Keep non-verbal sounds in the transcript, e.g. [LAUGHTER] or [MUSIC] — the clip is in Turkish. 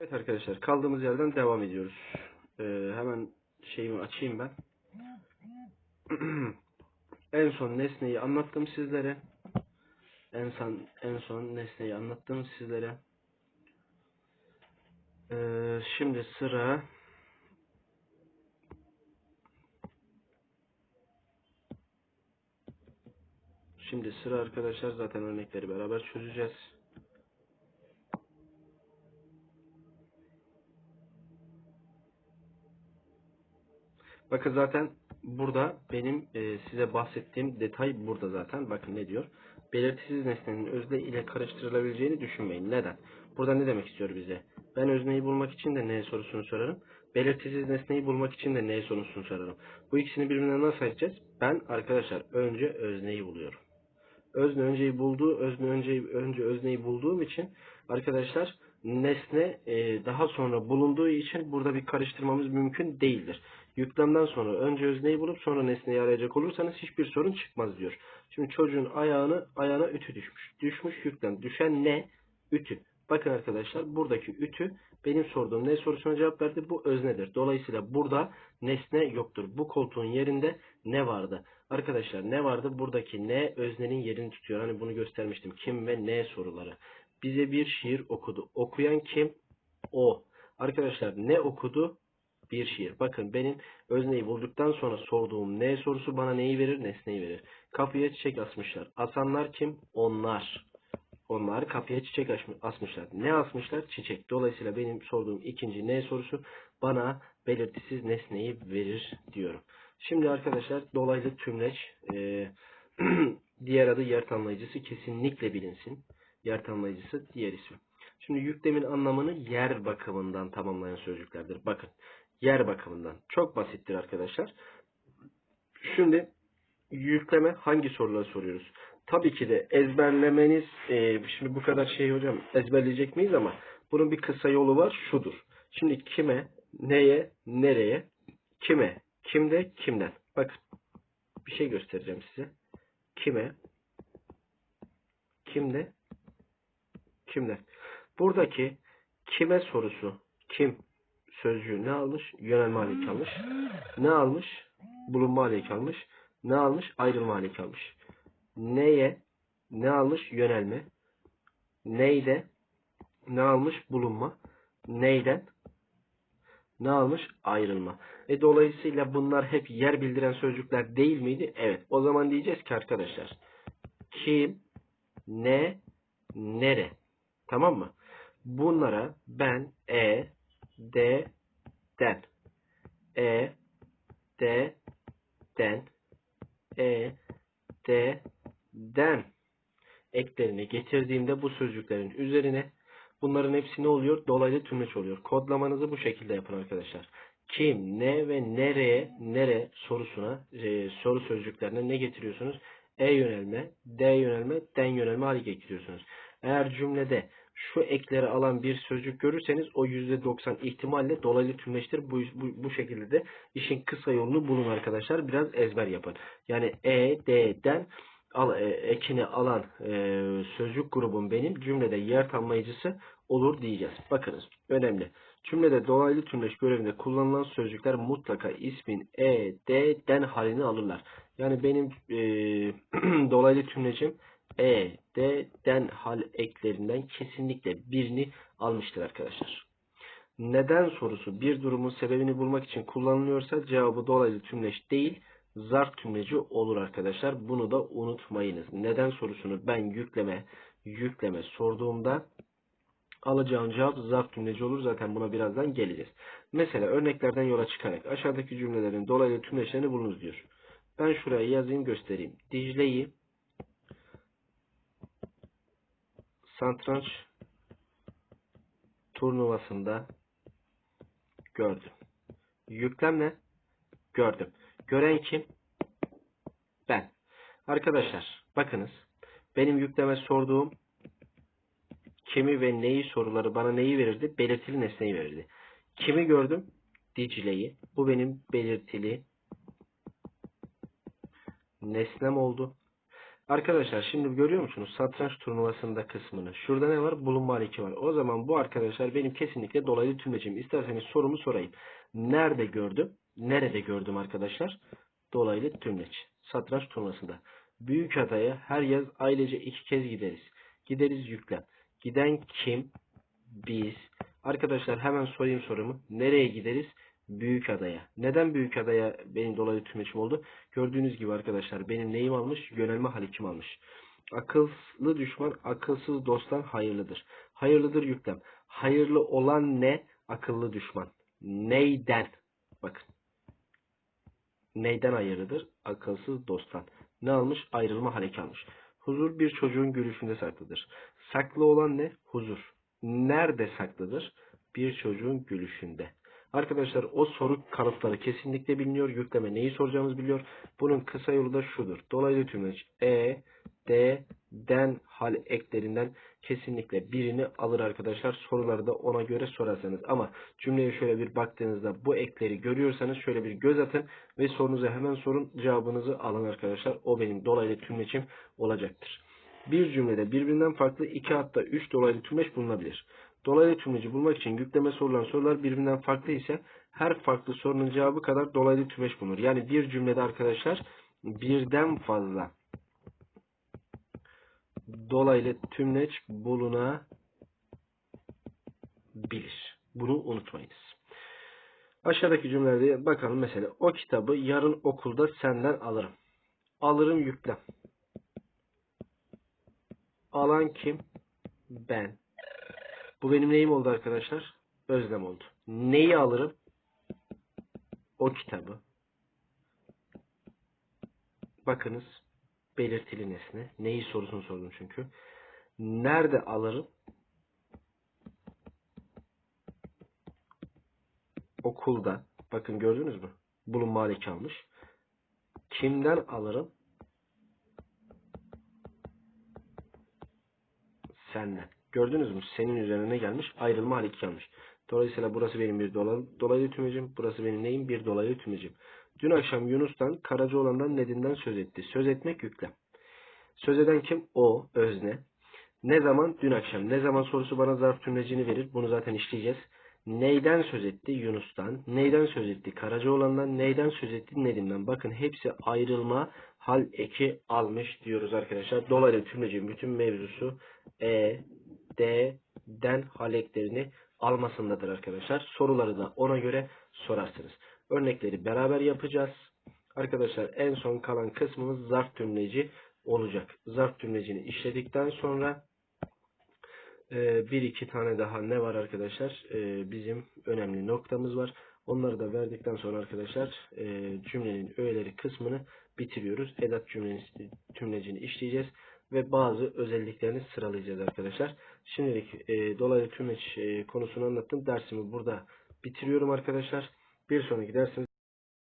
Evet arkadaşlar kaldığımız yerden devam ediyoruz. Ee, hemen şeyimi açayım ben. [CLEARS THROAT] en son nesneyi anlattım sizlere. En son en son nesneyi anlattım sizlere. Ee, şimdi sıra Şimdi sıra arkadaşlar zaten örnekleri beraber çözeceğiz. Bakın zaten burada benim e, size bahsettiğim detay burada zaten. Bakın ne diyor? Belirtisiz nesnenin özne ile karıştırılabileceğini düşünmeyin. Neden? Burada ne demek istiyor bize? Ben özneyi bulmak için de ne sorusunu sorarım. Belirtisiz nesneyi bulmak için de ne sorusunu sorarım. Bu ikisini birbirinden nasıl ayıracağız? Ben arkadaşlar önce özneyi buluyorum. Özne önceyi bulduğu, özne önce önce özneyi bulduğum için arkadaşlar nesne e, daha sonra bulunduğu için burada bir karıştırmamız mümkün değildir. Yüklemden sonra önce özneyi bulup sonra nesneyi arayacak olursanız hiçbir sorun çıkmaz diyor. Şimdi çocuğun ayağını ayağına ütü düşmüş. Düşmüş yüklem. Düşen ne? Ütü. Bakın arkadaşlar buradaki ütü benim sorduğum ne sorusuna cevap verdi. Bu öznedir. Dolayısıyla burada nesne yoktur. Bu koltuğun yerinde ne vardı? Arkadaşlar ne vardı? Buradaki ne öznenin yerini tutuyor. Hani bunu göstermiştim. Kim ve ne soruları. Bize bir şiir okudu. Okuyan kim? O. Arkadaşlar ne okudu? Bir şiir. Bakın benim özneyi bulduktan sonra sorduğum ne sorusu bana neyi verir? Nesneyi verir. Kapıya çiçek asmışlar. Asanlar kim? Onlar. Onlar kapıya çiçek asmış- asmışlar. Ne asmışlar? Çiçek. Dolayısıyla benim sorduğum ikinci ne sorusu bana belirtisiz nesneyi verir diyorum. Şimdi arkadaşlar dolaylı tümleç e, [CLEARS THROAT] diğer adı yer tanımlayıcısı kesinlikle bilinsin. Yer tanımlayıcısı diğer ismi. Şimdi yüklemin anlamını yer bakımından tamamlayan sözcüklerdir. Bakın yer bakımından. Çok basittir arkadaşlar. Şimdi yükleme hangi soruları soruyoruz? Tabii ki de ezberlemeniz e, şimdi bu kadar şey hocam ezberleyecek miyiz ama bunun bir kısa yolu var şudur. Şimdi kime, neye, nereye, kime, kimde, kimden. Bakın bir şey göstereceğim size. Kime, kimde, kimden. Buradaki kime sorusu, kim sözcüğü ne almış? Yönelme haleki almış. Ne almış? Bulunma haleki almış. Ne almış? Ayrılma haleki almış. Neye? Ne almış? Yönelme. Neyde? Ne almış? Bulunma. Neyden? Ne almış? Ayrılma. E dolayısıyla bunlar hep yer bildiren sözcükler değil miydi? Evet. O zaman diyeceğiz ki arkadaşlar. Kim, ne, nere. Tamam mı? Bunlara ben e, de, den. E, de, den. E, de, den eklerini getirdiğimde bu sözcüklerin üzerine bunların hepsi ne oluyor? Dolaylı tümleç oluyor. Kodlamanızı bu şekilde yapın arkadaşlar. Kim, ne ve nereye, nere sorusuna, e, soru sözcüklerine ne getiriyorsunuz? E yönelme, D yönelme, den yönelme hali getiriyorsunuz. Eğer cümlede şu ekleri alan bir sözcük görürseniz o %90 ihtimalle dolaylı tümleçtir. Bu, bu, bu şekilde de işin kısa yolunu bulun arkadaşlar. Biraz ezber yapın. Yani E, D, den al, e, ekini alan e, sözcük grubum benim cümlede yer tanımlayıcısı olur diyeceğiz. Bakınız önemli. Cümlede dolaylı tümleç görevinde kullanılan sözcükler mutlaka ismin e, d, den halini alırlar. Yani benim e, [CLEARS THROAT] dolaylı tümlecim e, d, den hal eklerinden kesinlikle birini almıştır arkadaşlar. Neden sorusu bir durumun sebebini bulmak için kullanılıyorsa cevabı dolaylı tümleç değil, zarf tümleci olur arkadaşlar. Bunu da unutmayınız. Neden sorusunu ben yükleme yükleme sorduğumda alacağım cevap zarf tümleci olur. Zaten buna birazdan geleceğiz. Mesela örneklerden yola çıkarak aşağıdaki cümlelerin dolaylı tümleçlerini bulunuz diyor. Ben şuraya yazayım göstereyim. Dicle'yi satranç turnuvasında gördüm. Yüklemle gördüm. Gören kim? Ben. Arkadaşlar bakınız. Benim yükleme sorduğum kimi ve neyi soruları bana neyi verirdi? Belirtili nesneyi verirdi. Kimi gördüm? Dicle'yi. Bu benim belirtili nesnem oldu. Arkadaşlar şimdi görüyor musunuz satranç turnuvasında kısmını. Şurada ne var? Bulunma hali 2 var. O zaman bu arkadaşlar benim kesinlikle dolaylı tümlecim. İsterseniz sorumu sorayım. Nerede gördüm? Nerede gördüm arkadaşlar? Dolaylı tümleç. Satranç turnuvasında. Büyük adaya her yaz ailece iki kez gideriz. Gideriz yüklem. Giden kim? Biz. Arkadaşlar hemen sorayım sorumu. Nereye gideriz? Büyük adaya. Neden büyük adaya benim dolaylı tümleçim oldu? Gördüğünüz gibi arkadaşlar benim neyim almış? Yönelme halikim almış. Akıllı düşman akılsız dosttan hayırlıdır. Hayırlıdır yüklem. Hayırlı olan ne? Akıllı düşman. Neyden? Bakın. Neyden hayırlıdır? Akılsız dosttan. Ne almış? Ayrılma haleki almış. Huzur bir çocuğun gülüşünde saklıdır. Saklı olan ne? Huzur. Nerede saklıdır? Bir çocuğun gülüşünde. Arkadaşlar o soru kalıpları kesinlikle biliniyor. Yükleme neyi soracağımız biliyor. Bunun kısa yolu da şudur. Dolaylı tümleç E, D, den hal eklerinden kesinlikle birini alır arkadaşlar. Soruları da ona göre sorarsanız. Ama cümleye şöyle bir baktığınızda bu ekleri görüyorsanız şöyle bir göz atın ve sorunuza hemen sorun cevabınızı alın arkadaşlar. O benim dolaylı tümleçim olacaktır. Bir cümlede birbirinden farklı iki hatta üç dolaylı tümleç bulunabilir. Dolaylı tümleci bulmak için yükleme sorulan sorular birbirinden farklı ise her farklı sorunun cevabı kadar dolaylı tümeç bulunur. Yani bir cümlede arkadaşlar birden fazla dolaylı tümleç bulunabilir. Bunu unutmayınız. Aşağıdaki cümlelerde bakalım mesela o kitabı yarın okulda senden alırım. Alırım yüklem. Alan kim? Ben. Bu benim neyim oldu arkadaşlar? Özlem oldu. Neyi alırım? O kitabı. Bakınız belirtili nesne. Neyi sorusunu sordum çünkü. Nerede alırım? Okulda. Bakın gördünüz mü? Bulunma haleki almış. Kimden alırım? Senden. Gördünüz mü? Senin üzerine ne gelmiş? Ayrılma hali gelmiş. Dolayısıyla burası benim bir dolaylı, dolaylı tümlecim. Burası benim neyim? Bir dolaylı tümlecim. Dün akşam Yunus'tan Karacaoğlan'dan Nedim'den söz etti. Söz etmek yüklem. Söz eden kim? O, özne. Ne zaman? Dün akşam. Ne zaman sorusu bana zarf tümlecini verir. Bunu zaten işleyeceğiz. Neyden söz etti? Yunus'tan. Neyden söz etti? Karacaoğlan'dan. Neyden söz etti? Nedim'den. Bakın hepsi ayrılma hal eki almış diyoruz arkadaşlar. Dolaylı tümlecin bütün mevzusu E, D, den hal eklerini almasındadır arkadaşlar. Soruları da ona göre sorarsınız. Örnekleri beraber yapacağız. Arkadaşlar en son kalan kısmımız zarf tümleci olacak. Zarf tümlecini işledikten sonra e, bir iki tane daha ne var arkadaşlar? E, bizim önemli noktamız var. Onları da verdikten sonra arkadaşlar e, cümlenin öğeleri kısmını bitiriyoruz. Edat cümlenin tümlecini işleyeceğiz ve bazı özelliklerini sıralayacağız arkadaşlar. Şimdilik e, dolaylı tümeç e, konusunu anlattım. Dersimi burada bitiriyorum arkadaşlar. Bir sonraki dersimiz